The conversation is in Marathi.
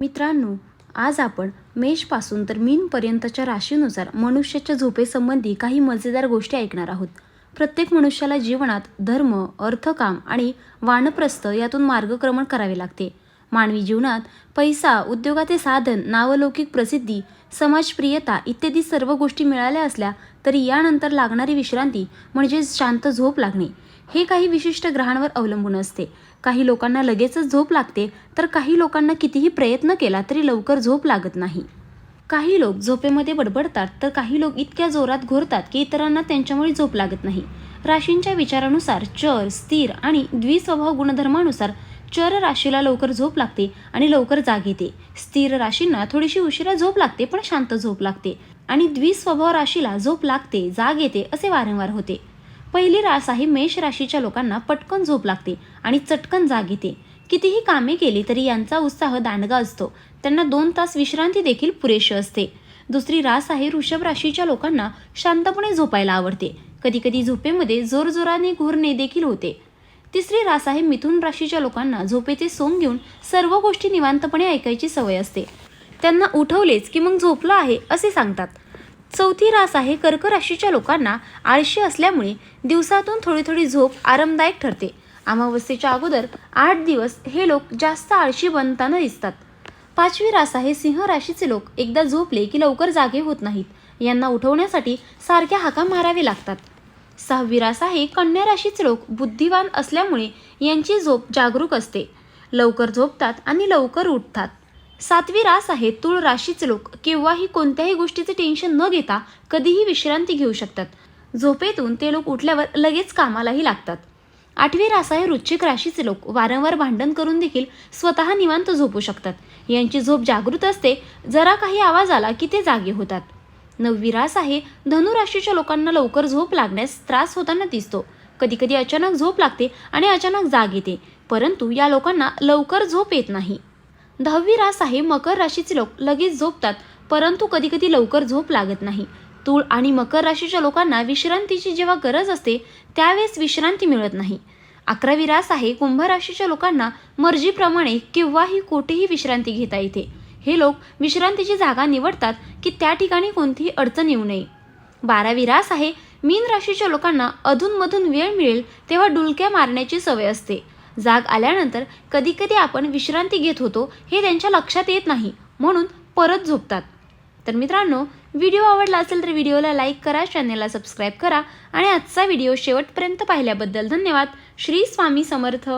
मित्रांनो आज आपण मेषपासून तर मीनपर्यंतच्या राशीनुसार मनुष्याच्या झोपेसंबंधी काही मजेदार गोष्टी ऐकणार आहोत. प्रत्येक मनुष्याला जीवनात धर्म अर्थकाम आणि वानप्रस्थ यातून मार्गक्रमण करावे लागते. मानवी जीवनात पैसा उद्योगाचे साधन नावलौकिक प्रसिद्धी समाजप्रियता इत्यादी सर्व गोष्टी मिळाल्या असल्या तरी यानंतर लागणारी विश्रांती म्हणजेच शांत झोप लागणे. हे काही विशिष्ट ग्रहांवर अवलंबून असते. काही लोकांना लगेचच झोप लागते तर काही लोकांना कितीही प्रयत्न केला तरी लवकर झोप लागत नाही. काही लोक झोपेमध्ये बडबडतात तर काही लोक इतक्या जोरात घोरतात की इतरांना त्यांच्यामुळे झोप लागत नाही. राशींच्या विचारानुसार चर स्थिर आणि द्विस्वभाव गुणधर्मानुसार चर राशीला लवकर झोप लागते आणि लवकर जाग येते. स्थिर राशींना थोडीशी उशिरा झोप लागते पण शांत झोप लागते. आणि द्विस्वभाव राशीला झोप लागते जाग येते असे वारंवार होते. पहिली रास आहे मेष राशीच्या लोकांना पटकन झोप लागते आणि चटकन जाग येते. कितीही कामे केली तरी यांचा उत्साह दांडगा असतो. त्यांना दोन तास विश्रांती देखील पुरेशी असते. दुसरी रास आहे ऋषभ राशीच्या लोकांना शांतपणे झोपायला आवडते. कधीकधी झोपेमध्ये जोरजोराने घोरणे देखील होते. तिसरी रास आहे मिथुन राशीच्या लोकांना झोपेचे सोंग घेऊन सर्व गोष्टी निवांतपणे ऐकायची सवय असते. त्यांना उठवलेच की मग झोपलं आहे असे सांगतात. चौथी रास आहे कर्क राशीच्या लोकांना आळशी असल्यामुळे दिवसातून थोडी थोडी झोप आरामदायक ठरते. अमावस्येच्या अगोदर आठ दिवस हे लोक जास्त आळशी बनताना दिसतात. पाचवी रास आहे सिंह राशीचे लोक एकदा झोपले की लवकर जागे होत नाहीत. यांना उठवण्यासाठी सारख्या हाका मारावे लागतात. सहावी रास आहे कन्या राशीचे लोक बुद्धिवान असल्यामुळे यांची झोप जागरूक असते. लवकर झोपतात आणि लवकर उठतात. सातवी रास आहे तुळ राशीचे लोक केव्हाही कोणत्याही गोष्टीचे टेन्शन न घेता कधीही विश्रांती घेऊ शकतात. झोपेतून ते लोक उठल्यावर लगेच कामालाही लागतात. आठवी रास आहे वृश्चिक राशीचे लोक वारंवार भांडण करून देखील स्वतः निवांत झोपू शकतात. यांची झोप जागृत असते. जरा काही आवाज आला की ते जागे होतात. नववी रास आहे धनु राशीच्या लोकांना लवकर झोप लागण्यास त्रास होताना दिसतो. कधीकधी अचानक झोप लागते आणि अचानक जाग येते परंतु या लोकांना लवकर झोप येत नाही. दहावी रास आहे मकर राशीचे लोक लगेच झोपतात परंतु कधीकधी लवकर झोप लागत नाही. तूळ आणि मकर राशीच्या लोकांना विश्रांतीची जेव्हा गरज असते त्यावेळेस विश्रांती मिळत नाही. अकरावी रास आहे कुंभ राशीच्या लोकांना मर्जीप्रमाणे केव्हाही कुठेही विश्रांती घेता येते. हे लोक विश्रांतीची जागा निवडतात की त्या ठिकाणी कोणतीही अडचण येऊ नये. बारावी रास आहे मीन राशीच्या लोकांना अधूनमधून वेळ मिळेल तेव्हा डुलक्या मारण्याची सवय असते. जाग आल्यानंतर कधीकधी आपण विश्रांती घेत होतो हे त्यांच्या लक्षात येत नाही म्हणून परत झोपतात. तर मित्रांनो व्हिडिओ आवडला असेल तर व्हिडिओला लाईक करा चॅनेलला सबस्क्राईब करा आणि आजचा व्हिडिओ शेवटपर्यंत पाहिल्याबद्दल धन्यवाद. श्री स्वामी समर्थ.